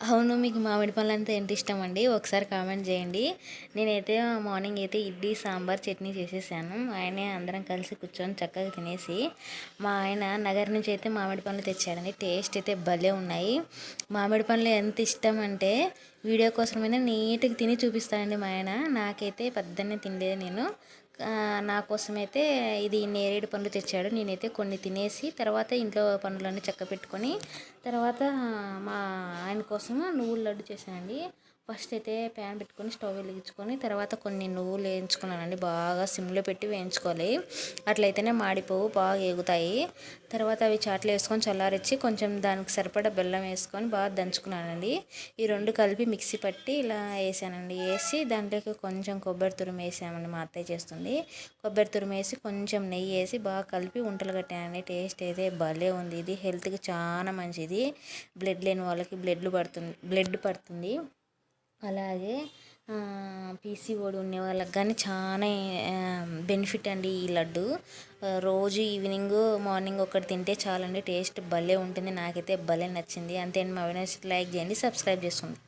అవును మీకు మామిడి పళ్ళు అంటే ఎంత ఇష్టం అండి ఒకసారి కామెంట్ చేయండి. నేనైతే మార్నింగ్ అయితే ఇడ్లీ సాంబార్ చట్నీ చేసేసాను. ఆయనే అందరం కలిసి కూర్చొని చక్కగా తినేసి మా ఆయన నగర్ నుంచి అయితే మామిడి పండ్లు తెచ్చాడండి. టేస్ట్ అయితే భలే ఉన్నాయి. మామిడి పండ్లు ఎంత ఇష్టం అంటే వీడియో కోసమైనా నీట్గా తిని చూపిస్తానండి మా ఆయన. నాకైతే పెద్దనే తినలేదు నేను. నా కోసమైతే ఇది నేరేడు పండ్లు తెచ్చాడు. నేనైతే కొన్ని తినేసి తర్వాత ఇంట్లో పనులన్నీ చక్క పెట్టుకొని తర్వాత మా ఆయన కోసం నువ్వుల లడ్డు చేశానండి. ఫస్ట్ అయితే ప్యాన్ పెట్టుకొని స్టవ్ వెలిగించుకొని తర్వాత కొన్ని నువ్వులు వేయించుకున్నానండి. బాగా సిమ్లో పెట్టి వేయించుకోవాలి. అట్లయితేనే మాడిపోవు బాగా ఎగుతాయి తర్వాత అవి చాట్లు వేసుకొని చల్లారిచ్చి కొంచెం దానికి సరిపడా బెల్లం వేసుకొని బాగా దంచుకున్నానండి. ఈ రెండు కలిపి మిక్సీ పట్టి ఇలా వేసానండి. వేసి దాంట్లోకి కొంచెం కొబ్బరి తురుము వేసామండి మా అత్తయ్య చేస్తుంది. కొబ్బరి తురుము వేసి కొంచెం నెయ్యి వేసి బాగా కలిపి ఉంటలు కట్టానండి. టేస్ట్ అయితే భలే ఉంది. ఇది హెల్త్కి చాలా మంచిది. బ్లడ్ లేని వాళ్ళకి బ్లడ్లు పడుతుంది బ్లడ్ పడుతుంది. అలాగే పీసీఓడి ఉండే వాళ్ళకి కానీ చాలా బెనిఫిట్ అండి ఈ లడ్డు. రోజు ఈవినింగ్ మార్నింగ్ ఒకటి తింటే చాలండి టేస్ట్ భలే ఉంటుంది. నాకైతే భలే నచ్చింది. అంతే అండి మా వీడియోస్ లైక్ చేయండి సబ్స్క్రైబ్ చేసుకోండి.